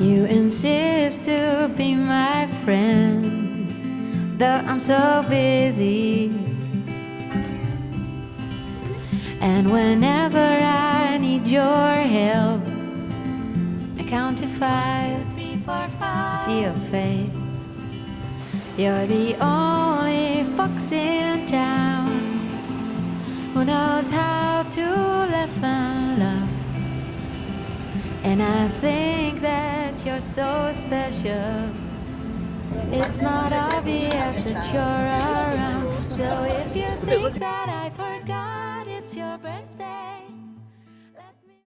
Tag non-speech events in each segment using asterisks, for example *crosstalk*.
You insist to be my friend, though I'm so busy. And whenever I need your help, I count to five, three, four, five. See your face. You're the only fox in town who knows how to laugh and love. And I think that you're so special. It's not obvious that you're around. So if you think that I forgot it's your birthday, let me.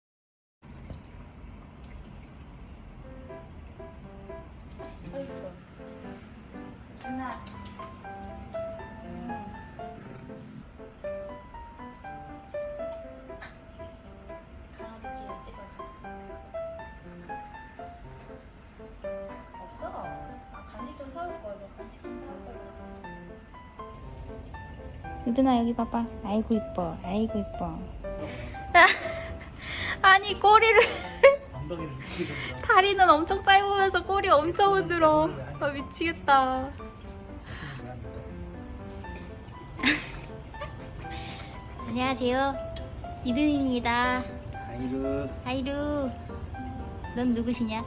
유든아 여기 봐봐. 아이고 이뻐. 아이고 이뻐. *laughs* 아니 꼬리를. *laughs* 다리는 엄청 짧으면서 꼬리 엄청 흔들어. 아 미치겠다. *laughs* 안녕하세요. 이든입니다. 아이루. 아이루. 넌 누구시냐?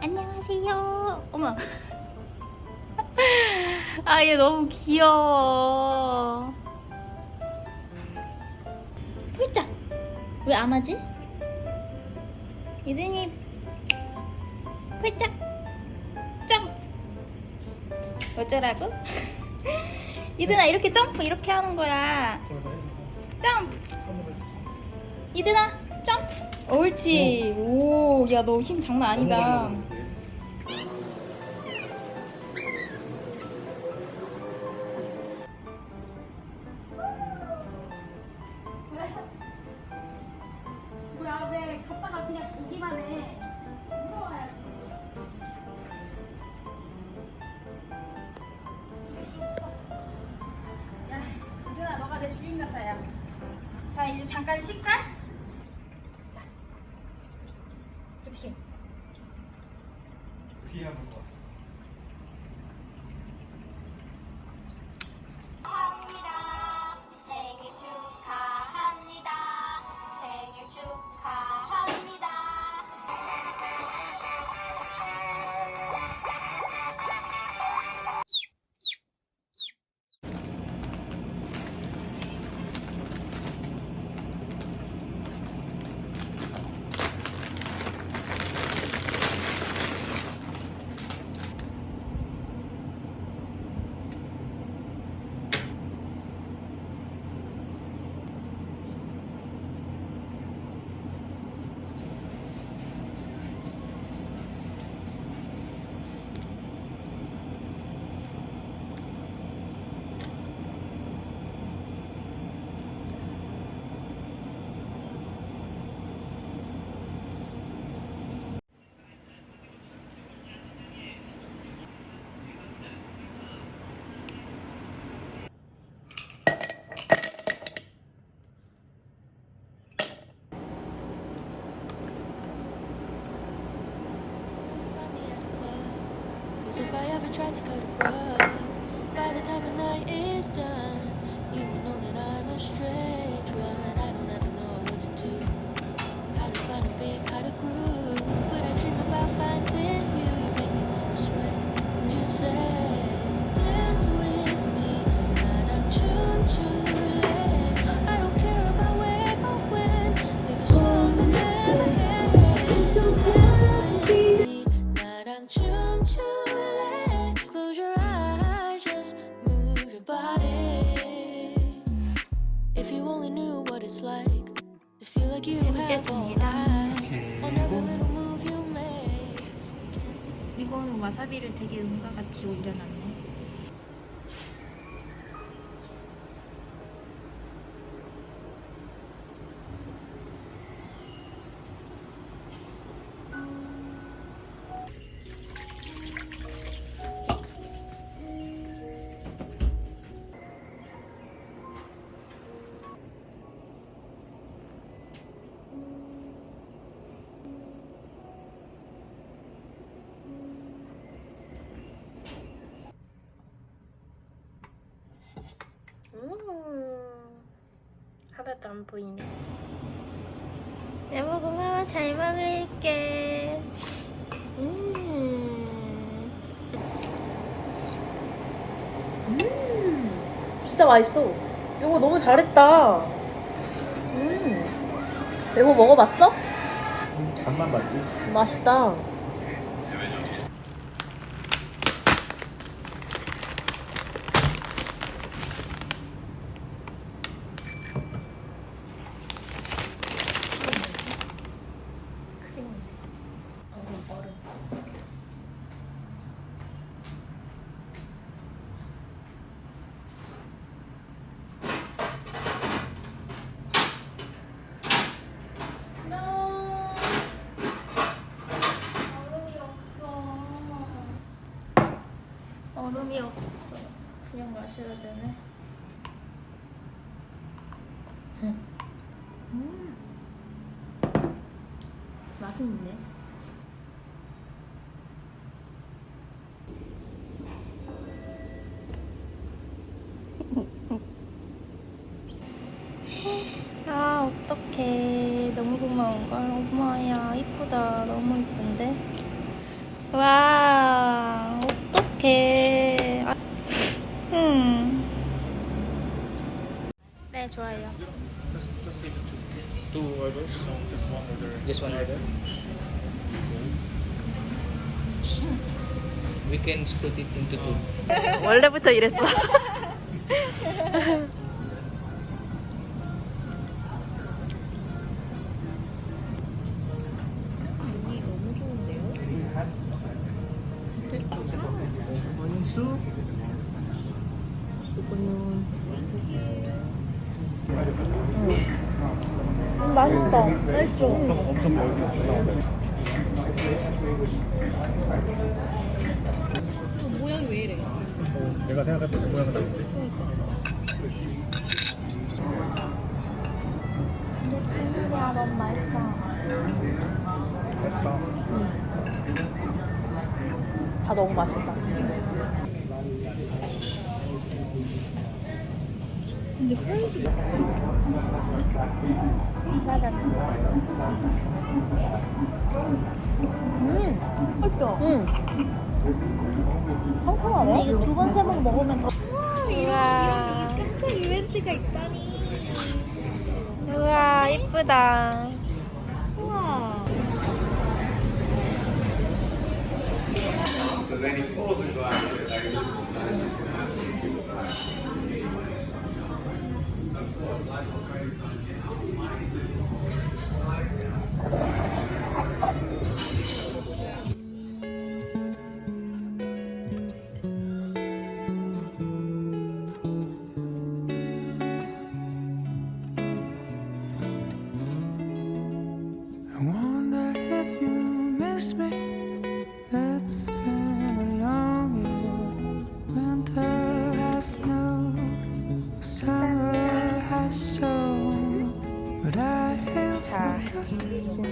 안녕하세요. 어머 아 얘 너무 귀여워. 폴짝 왜 안 하지? 이든이 폴짝 점프. 어쩌라고? *laughs* 이든아 이렇게 점프 이렇게 하는 거야. 점프. 이든아 점프. 옳지. 오 야 너 힘 장난 아니다 잠깐 쉴까? 자. 어떻게? 한번 봐. 생일 I ever tried to cut a rug, 안 보이네. 여보 고마워 잘 먹을게. 음. 진짜 맛있어. 여보 너무 잘했다. 음. 여보 먹어봤어? 간만 봤지? 맛있다. 얼음이 없어. 그냥 마셔야 되네. 음. 맛은 있네. *laughs* 아 어떡해 너무 고마운걸 엄마야 이쁘다 너무 이쁜데 와 어떡해 네 좋아요 Just, just leave it two. Two orders? No, just one order. Just one order. We can split it into two. 원래부터 이랬어. *laughs* 맛있다. 맛있어. 엄청 멀게 모양이 왜 이래 내가 생각할 때 모양은 다른데 야 너무 맛있어 맛있다 다 너무 맛있다. 음, 맛있죠? 응. 상큼하네. 이거 두 번 세 번 먹으면 더 우와 깜짝 이벤트가 있다니. 우와 이쁘다 우와. I wonder if you miss me. It's been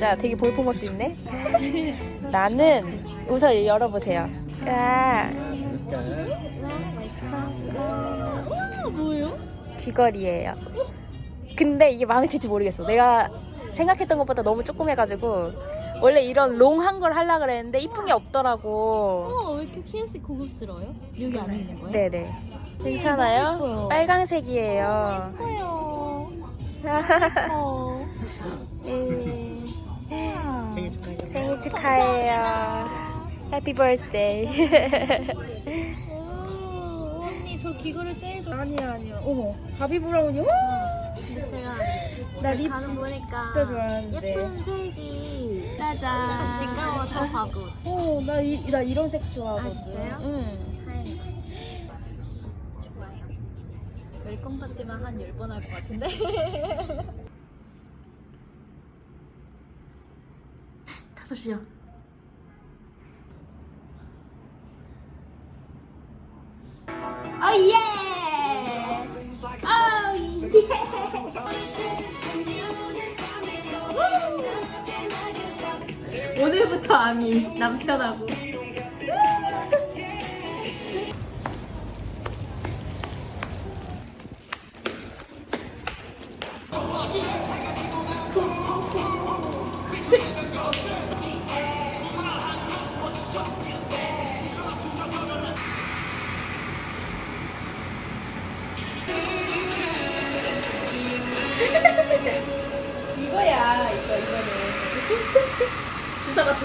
진짜 되게 볼품없이 있네. 나는 우선 열어보세요. 아, 뭐예요? 귀걸이에요. 근데 이게 마음에 들지 모르겠어. 내가 생각했던 것보다 너무 조그매가지고 원래 이런 롱한 걸 하려 그랬는데 이쁜 게 없더라고. 어, 왜 이렇게 TS 고급스러워요? 여기 안에 있는 거예요? 네네. 괜찮아요? 예뻐요. 빨강색이에요. 예뻐요. *laughs* 어. 예. 생일 축하해 축하해요. 해피 버스데이. 오, 언니 저 귀걸이 제일 좋아. 아니야 아니야. 어머 바비 브라운이 와. 근데 제가 나 립 가는 보니까 진짜 좋아하는데. 예쁜 색이 짜잔 지겨워서 바보. 어, 나, 이, 나 이런 색 좋아하거든. 아, 진짜요? 응. 좋아요. 웰컴 파티만 한 10번 할 것 같은데? *laughs* 다섯 시야. *laughs* 오늘부터 아미 남편하고.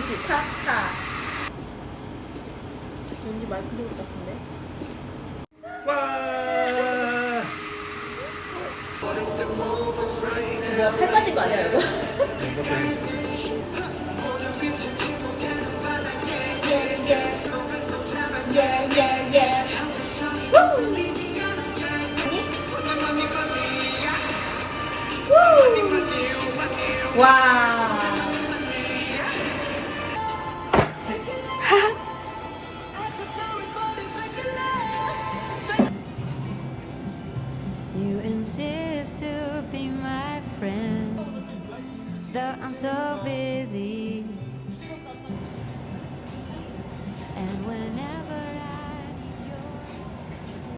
같듯이 카카. 왠지 마이크 들것 같은데. 와. 뭐야 팔 빠진 거 아니야 이거? 와.